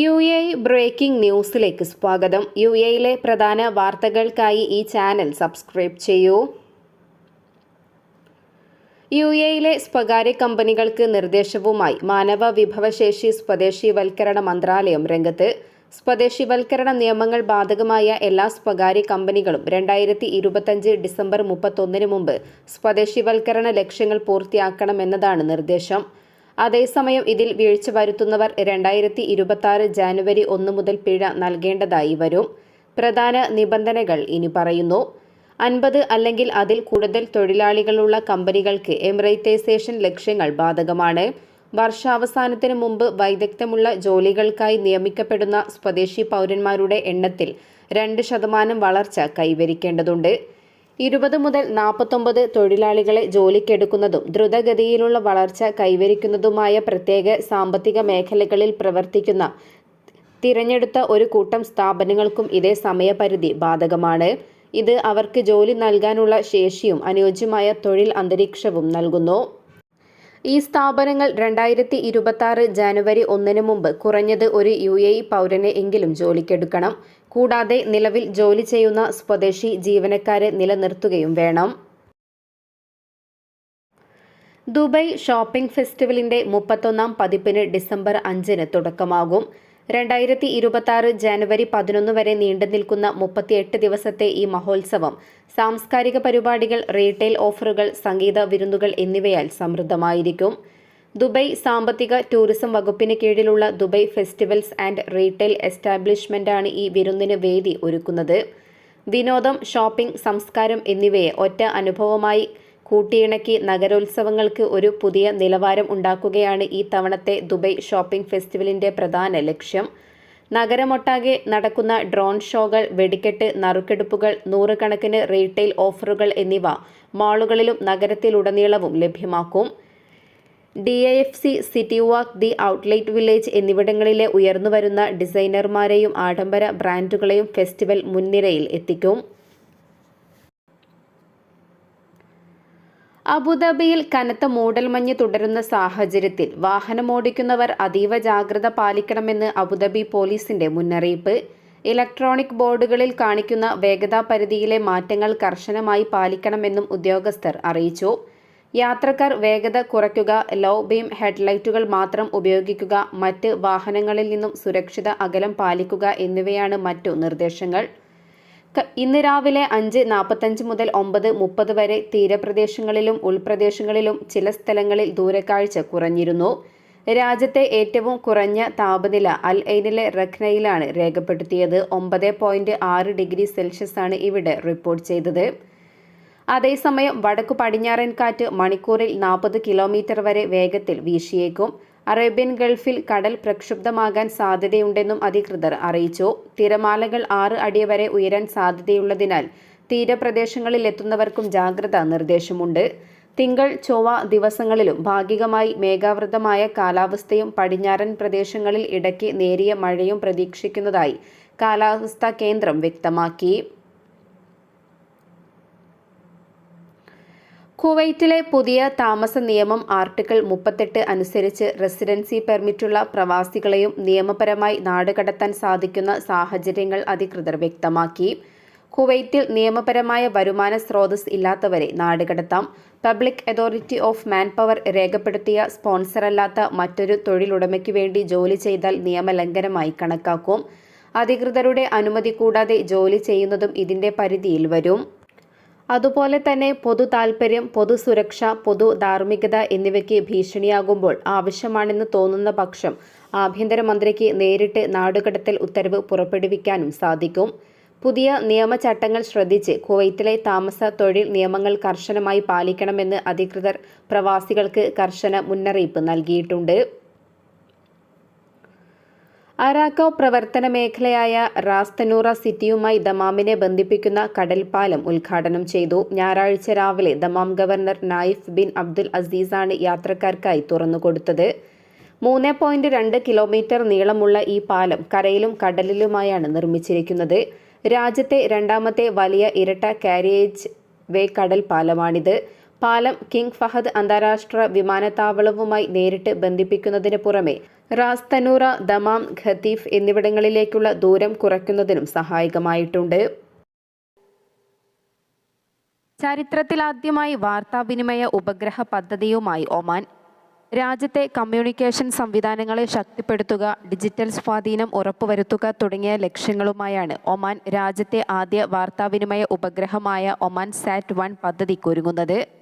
U A breaking ന്യൂസിലേക്ക് സ്വാഗതം. U എയിലെ പ്രധാന വാർത്തകൾക്കായി ഈ ചാനൽ സബ്സ്ക്രൈബ് ചെയ്യൂ. യു എയിലെ സ്വകാര്യ കമ്പനികൾക്ക് നിർദ്ദേശവുമായി മാനവ വിഭവശേഷി സ്വദേശീവൽക്കരണ മന്ത്രാലയം രംഗത്ത് സ്വദേശിവൽക്കരണ നിയമങ്ങൾ ബാധകമായ എല്ലാ സ്വകാര്യ കമ്പനികളും രണ്ടായിരത്തി ഇരുപത്തഞ്ച് ഡിസംബർ മുപ്പത്തൊന്നിന് മുമ്പ് സ്വദേശിവൽക്കരണ ലക്ഷ്യങ്ങൾ പൂർത്തിയാക്കണമെന്നതാണ് നിർദ്ദേശം. അതേസമയം ഇതിൽ വീഴ്ച വരുത്തുന്നവർ രണ്ടായിരത്തി ഇരുപത്തി ജാനുവരി ഒന്ന് മുതൽ പിഴ നൽകേണ്ടതായി വരും. പ്രധാന നിബന്ധനകൾ ഇനി പറയുന്നു. അൻപത് അല്ലെങ്കിൽ അതിൽ കൂടുതൽ തൊഴിലാളികളുള്ള കമ്പനികൾക്ക് എമറൈറ്റൈസേഷൻ ലക്ഷ്യങ്ങൾ ബാധകമാണ്. വർഷാവസാനത്തിന് മുമ്പ് വൈദഗ്ധ്യമുള്ള ജോലികൾക്കായി നിയമിക്കപ്പെടുന്ന സ്വദേശി പൗരന്മാരുടെ എണ്ണത്തിൽ രണ്ട് ശതമാനം വളർച്ച കൈവരിക്കേണ്ടതുണ്ട്. ഇരുപത് മുതൽ നാൽപ്പത്തൊമ്പത് തൊഴിലാളികളെ ജോലിക്കെടുക്കുന്നതും ദ്രുതഗതിയിലുള്ള വളർച്ച കൈവരിക്കുന്നതുമായ പ്രത്യേക സാമ്പത്തിക മേഖലകളിൽ പ്രവർത്തിക്കുന്ന തിരഞ്ഞെടുത്ത ഒരു കൂട്ടം സ്ഥാപനങ്ങൾക്കും ഇതേ സമയപരിധി ബാധകമാണ്. ഇത് അവർക്ക് ജോലി നൽകാനുള്ള ശേഷിയും അനുയോജ്യമായ തൊഴിൽ അന്തരീക്ഷവും നൽകുന്നു. ഈ സ്ഥാപനങ്ങൾ രണ്ടായിരത്തി ഇരുപത്തി ജനുവരി ഒന്നിന് മുമ്പ് കുറഞ്ഞത് ഒരു യു എ പൗരനെ എങ്കിലും ജോലിക്കെടുക്കണം. കൂടാതെ നിലവിൽ ജോലി ചെയ്യുന്ന സ്വദേശി ജീവനക്കാരെ നിലനിർത്തുകയും വേണം. ദുബായ് ഷോപ്പിംഗ് ഫെസ്റ്റിവലിന്റെ മുപ്പത്തൊന്നാം പതിപ്പിന് ഡിസംബർ അഞ്ചിന് തുടക്കമാകും. രണ്ടായിരത്തി ഇരുപത്തി ആറ് ജനുവരി പതിനൊന്ന് വരെ നീണ്ടു നിൽക്കുന്ന മുപ്പത്തിയെട്ട് ദിവസത്തെ ഈ മഹോത്സവം സാംസ്കാരിക പരിപാടികൾ റീറ്റെയിൽ ഓഫറുകൾ സംഗീത വിരുന്നുകൾ എന്നിവയാൽ സമൃദ്ധമായിരിക്കും. ദുബൈ സാമ്പത്തിക ടൂറിസം വകുപ്പിന് കീഴിലുള്ള ദുബൈ ഫെസ്റ്റിവൽസ് ആൻഡ് റീറ്റെയിൽ എസ്റ്റാബ്ലിഷ്മെന്റാണ് ഈ വിരുന്നിന് വേദി ഒരുക്കുന്നത്. വിനോദം ഷോപ്പിംഗ് സംസ്കാരം എന്നിവയെ ഒറ്റ അനുഭവമായി കൂട്ടിയിണക്കി നഗരോത്സവങ്ങൾക്ക് ഒരു പുതിയ നിലവാരം ഉണ്ടാക്കുകയാണ് ഈ തവണത്തെ ദുബൈ ഷോപ്പിംഗ് ഫെസ്റ്റിവലിന്റെ പ്രധാന ലക്ഷ്യം. നഗരമൊട്ടാകെ നടക്കുന്ന ഡ്രോൺ ഷോകൾ വെടിക്കെട്ട് നറുക്കെടുപ്പുകൾ നൂറുകണക്കിന് റീറ്റെയിൽ ഓഫറുകൾ എന്നിവ മാളുകളിലും നഗരത്തിലുടനീളവും ലഭ്യമാക്കും. D I F C city walk the outlet village എന്നിവിടങ്ങളിലെ ഉയർന്നുവരുന്ന ഡിസൈനർമാരെയും ആഡംബര ബ്രാൻഡുകളെയും ഫെസ്റ്റിവൽ മുൻനിരയിൽ എത്തിക്കും. അബുദാബിയിൽ കനത്ത മൂടൽമഞ്ഞ് തുടരുന്ന സാഹചര്യത്തിൽ വാഹനമോടിക്കുന്നവർ അതീവ ജാഗ്രത പാലിക്കണമെന്ന് അബുദാബി പോലീസിന്റെ മുന്നറിയിപ്പ്. ഇലക്ട്രോണിക് ബോർഡുകളിൽ കാണിക്കുന്ന വേഗതാ പരിധിയിലെ മാറ്റങ്ങൾ കർശനമായി പാലിക്കണമെന്നും ഉദ്യോഗസ്ഥർ അറിയിച്ചു. യാത്രക്കാർ വേഗത കുറയ്ക്കുക ലോ ബീം ഹെഡ്ലൈറ്റുകൾ മാത്രം ഉപയോഗിക്കുക മറ്റ് വാഹനങ്ങളിൽ നിന്നും സുരക്ഷിത അകലം പാലിക്കുക എന്നിവയാണ് മറ്റു നിർദ്ദേശങ്ങൾ. ഇന്ന് രാവിലെ അഞ്ച് നാൽപ്പത്തഞ്ച് മുതൽ ഒമ്പത് മുപ്പത് വരെ തീരപ്രദേശങ്ങളിലും ഉൾപ്രദേശങ്ങളിലും ചില സ്ഥലങ്ങളിൽ ദൂരക്കാഴ്ച കുറഞ്ഞിരുന്നു. രാജ്യത്തെ ഏറ്റവും കുറഞ്ഞ താപനില അൽ ഐനിലെ റഖ്നയിലാണ് രേഖപ്പെടുത്തിയത്. ഒമ്പത് പോയിന്റ് ആറ് ഡിഗ്രി സെൽഷ്യസാണ് ഇവിടെ റിപ്പോർട്ട് ചെയ്തത്. അതേസമയം വടക്കു പടിഞ്ഞാറൻ കാറ്റ് മണിക്കൂറിൽ നാൽപ്പത് കിലോമീറ്റർ വരെ വേഗത്തിൽ വീശിയേക്കും. അറേബ്യൻ ഗൾഫിൽ കടൽ പ്രക്ഷുബ്ധമാകാൻ സാധ്യതയുണ്ടെന്നും അധികൃതർ അറിയിച്ചു. തിരമാലകൾ ആറ് അടി വരെ ഉയരാൻ സാധ്യതയുള്ളതിനാൽ തീരപ്രദേശങ്ങളിൽ എത്തുന്നവർക്കും ജാഗ്രതാ നിർദ്ദേശമുണ്ട്. തിങ്കൾ ചൊവ്വ ദിവസങ്ങളിലും ഭാഗികമായി മേഘാവൃതമായ കാലാവസ്ഥയും പടിഞ്ഞാറൻ പ്രദേശങ്ങളിൽ ഇടയ്ക്ക് നേരിയ മഴയും പ്രതീക്ഷിക്കുന്നതായി കാലാവസ്ഥാ കേന്ദ്രം വ്യക്തമാക്കി. കുവൈറ്റിലെ പുതിയ താമസ നിയമം ആർട്ടിക്കിൾ മുപ്പത്തെട്ട് അനുസരിച്ച് റെസിഡൻസി പെർമിറ്റുള്ള പ്രവാസികളെയും നിയമപരമായി നാടുകടത്താൻ സാധിക്കുന്ന സാഹചര്യങ്ങൾ അധികൃതർ വ്യക്തമാക്കി. കുവൈറ്റിൽ നിയമപരമായ വരുമാന സ്രോതസ് ഇല്ലാത്തവരെ നാടുകടത്താം. Public authority of man power രേഖപ്പെടുത്തിയ സ്പോൺസറല്ലാത്ത മറ്റൊരു തൊഴിലുടമയ്ക്ക് വേണ്ടി ജോലി ചെയ്താൽ നിയമലംഘനമായി കണക്കാക്കും. അധികൃതരുടെ അനുമതി കൂടാതെ ജോലി ചെയ്യുന്നതും ഇതിന്റെ പരിധിയിൽ വരും. അതുപോലെ തന്നെ പൊതു താൽപ്പര്യം പൊതുസുരക്ഷ പൊതു ധാർമ്മികത എന്നിവയ്ക്ക് ഭീഷണിയാകുമ്പോൾ ആവശ്യമാണെന്ന് തോന്നുന്ന പക്ഷം ആഭ്യന്തരമന്ത്രിക്ക് നേരിട്ട് നാടുകടത്തൽ ഉത്തരവ് പുറപ്പെടുവിക്കാനും സാധിക്കും. പുതിയ നിയമചട്ടങ്ങൾ ശ്രദ്ധിച്ച് കുവൈറ്റിലെ താമസ തൊഴിൽ നിയമങ്ങൾ കർശനമായി പാലിക്കണമെന്ന് അധികൃതർ പ്രവാസികൾക്ക് കർശന മുന്നറിയിപ്പ് നൽകിയിട്ടുണ്ട്. അരാക്കോ പ്രവർത്തന മേഖലയായ റാസ്തനൂറ സിറ്റിയുമായി ദമാമിനെ ബന്ധിപ്പിക്കുന്ന കടൽപ്പാലം ഉദ്ഘാടനം ചെയ്തു. ഞായറാഴ്ച രാവിലെ Dammam governor Naif bin Abdul അസീസാണ് യാത്രക്കാർക്കായി തുറന്നുകൊടുത്തത്. മൂന്ന് പോയിന്റ് രണ്ട് കിലോമീറ്റർ നീളമുള്ള ഈ പാലം കരയിലും കടലിലുമായാണ് നിർമ്മിച്ചിരിക്കുന്നത്. രാജ്യത്തെ രണ്ടാമത്തെ വലിയ ഇരട്ട കാരിയേജ് വേ കടൽ പാലമാണിത് പാലം കിങ് ഫഹദ് അന്താരാഷ്ട്ര വിമാനത്താവളവുമായി നേരിട്ട് ബന്ധിപ്പിക്കുന്നതിന് പുറമെ റാസ്തനൂറ ദമാം ഖത്തീഫ് എന്നിവിടങ്ങളിലേക്കുള്ള ദൂരം കുറയ്ക്കുന്നതിനും സഹായകമായിട്ടുണ്ട്. ചരിത്രത്തിലാദ്യമായി വാർത്താവിനിമയ ഉപഗ്രഹ പദ്ധതിയുമായി ഒമാൻ. രാജ്യത്തെ കമ്മ്യൂണിക്കേഷൻ സംവിധാനങ്ങളെ ശക്തിപ്പെടുത്തുക ഡിജിറ്റൽ സ്വാധീനം ഉറപ്പുവരുത്തുക തുടങ്ങിയ ലക്ഷ്യങ്ങളുമായാണ് ഒമാൻ രാജ്യത്തെ ആദ്യ വാർത്താവിനിമയ ഉപഗ്രഹമായ ഒമാൻ സാറ്റ് വൺ പദ്ധതിക്കൊരുങ്ങുന്നത്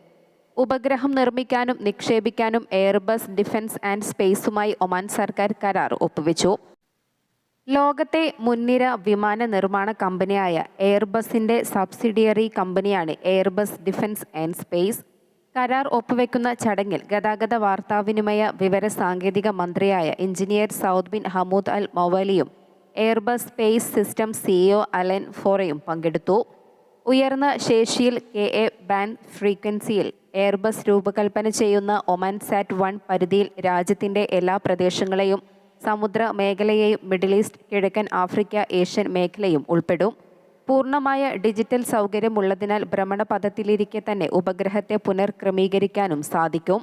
ഉപഗ്രഹം നിർമ്മിക്കാനും നിക്ഷേപിക്കാനും എയർബസ് ഡിഫൻസ് ആൻഡ് സ്പേസുമായി ഒമാൻ സർക്കാർ കരാർ ഒപ്പുവെച്ചു. ലോകത്തെ മുൻനിര വിമാന നിർമ്മാണ കമ്പനിയായ എയർബസിന്റെ സബ്സിഡിയറി കമ്പനിയാണ് എയർബസ് ഡിഫൻസ് ആൻഡ് സ്പേസ് കരാർ ഒപ്പുവെക്കുന്ന ചടങ്ങിൽ ഗതാഗത വാർത്താവിനിമയ വിവര സാങ്കേതിക മന്ത്രിയായ engineer Saud bin Hamood al മൊവലിയും Airbus space system CEO Alan ഫോറയും പങ്കെടുത്തു. ഉയർന്ന ശേഷിയിൽ കെ എ ബാൻഡ് ഫ്രീക്വൻസിയിൽ എയർബസ് രൂപകൽപ്പന ചെയ്യുന്ന ഒമാൻ സാറ്റ് വൺ പരിധിയിൽ രാജ്യത്തിന്റെ എല്ലാ പ്രദേശങ്ങളെയും സമുദ്ര മേഖലയെയും മിഡിൽ ഈസ്റ്റ് കിഴക്കൻ ആഫ്രിക്ക ഏഷ്യൻ മേഖലയും ഉൾപ്പെടും. പൂർണമായ ഡിജിറ്റൽ സൗകര്യമുള്ളതിനാൽ ഭ്രമണപഥത്തിലിരിക്കെ തന്നെ ഉപഗ്രഹത്തെ പുനർക്രമീകരിക്കാനും സാധിക്കും.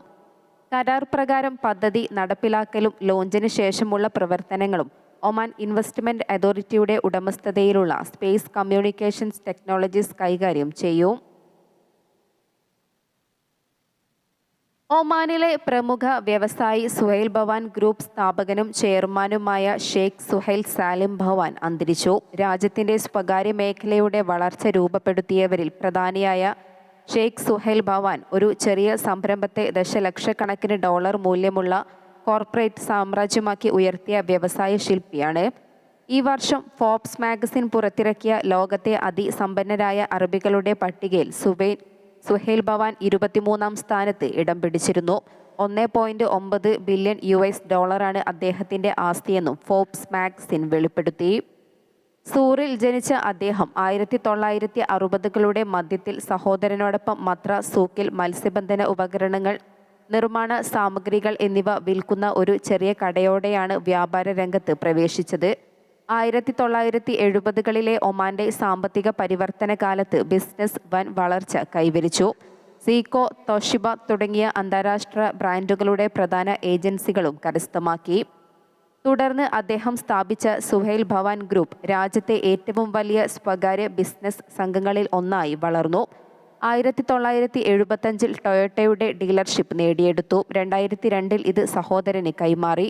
കരാർ പ്രകാരം പദ്ധതി നടപ്പിലാക്കലും ലോഞ്ചിന് ശേഷമുള്ള പ്രവർത്തനങ്ങളും ഒമാൻ ഇൻവെസ്റ്റ്മെന്റ് അതോറിറ്റിയുടെ ഉടമസ്ഥതയിലുള്ള സ്പേസ് കമ്മ്യൂണിക്കേഷൻസ് ടെക്നോളജീസ് കൈകാര്യം ചെയ്യും. ഒമാനിലെ പ്രമുഖ വ്യവസായി സുഹൈൽ ഭവാൻ ഗ്രൂപ്പ് സ്ഥാപകനും ചെയർമാനുമായ ഷെയ്ഖ് സുഹൈൽ സാലിം ഭവാൻ അന്തരിച്ചു. രാജ്യത്തിന്റെ സ്വകാര്യ മേഖലയുടെ വളർച്ച രൂപപ്പെടുത്തിയവരിൽ പ്രധാനിയായ ഷെയ്ഖ് സുഹൈൽ ഭവാൻ ഒരു ചെറിയ സംരംഭത്തെ ദശലക്ഷക്കണക്കിന് ഡോളർ മൂല്യമുള്ള കോർപ്പറേറ്റ് സാമ്രാജ്യമാക്കി ഉയർത്തിയ വ്യവസായ ശില്പിയാണ്. ഈ വർഷം ഫോബ്സ് മാഗസിൻ പുറത്തിറക്കിയ ലോകത്തെ അതിസമ്പന്നരായ അറബികളുടെ പട്ടികയിൽ സുബൈൻ സുഹേൽ ഭവാൻ ഇരുപത്തിമൂന്നാം സ്ഥാനത്ത് ഇടം പിടിച്ചിരുന്നു. ഒന്ന് പോയിന്റ് ഒമ്പത് ബില്യൺ യു എസ് ഡോളറാണ് അദ്ദേഹത്തിന്റെ ആസ്തിയെന്നും ഫോബ്സ് മാക്സിൻ വെളിപ്പെടുത്തി. സൂറിൽ ജനിച്ച അദ്ദേഹം ആയിരത്തി തൊള്ളായിരത്തി അറുപതുകളുടെ മധ്യത്തിൽ സഹോദരനോടൊപ്പം മത്ര സൂക്കിൽ മത്സ്യബന്ധന ഉപകരണങ്ങൾ നിർമ്മാണ സാമഗ്രികൾ എന്നിവ വിൽക്കുന്ന ഒരു ചെറിയ കടയോടെയാണ് വ്യാപാര രംഗത്ത് പ്രവേശിച്ചത്. ആയിരത്തി തൊള്ളായിരത്തി എഴുപതുകളിലെ ഒമാന്റെ സാമ്പത്തിക പരിവർത്തന കാലത്ത് ബിസിനസ് വൻ വളർച്ച കൈവരിച്ചു. സീക്കോ തോഷിബ തുടങ്ങിയ അന്താരാഷ്ട്ര ബ്രാൻഡുകളുടെ പ്രധാന ഏജൻസികളും കരസ്ഥമാക്കി. തുടർന്ന് അദ്ദേഹം സ്ഥാപിച്ച സുഹൈൽ ഭവാൻ ഗ്രൂപ്പ് രാജ്യത്തെ ഏറ്റവും വലിയ സ്വകാര്യ ബിസിനസ് സംഘങ്ങളിൽ ഒന്നായി വളർന്നു. ആയിരത്തി തൊള്ളായിരത്തി എഴുപത്തഞ്ചിൽ ടൊയോട്ടയുടെ ഡീലർഷിപ്പ് നേടിയെടുത്തു. രണ്ടായിരത്തി രണ്ടിൽ ഇത് സഹോദരന് കൈമാറി.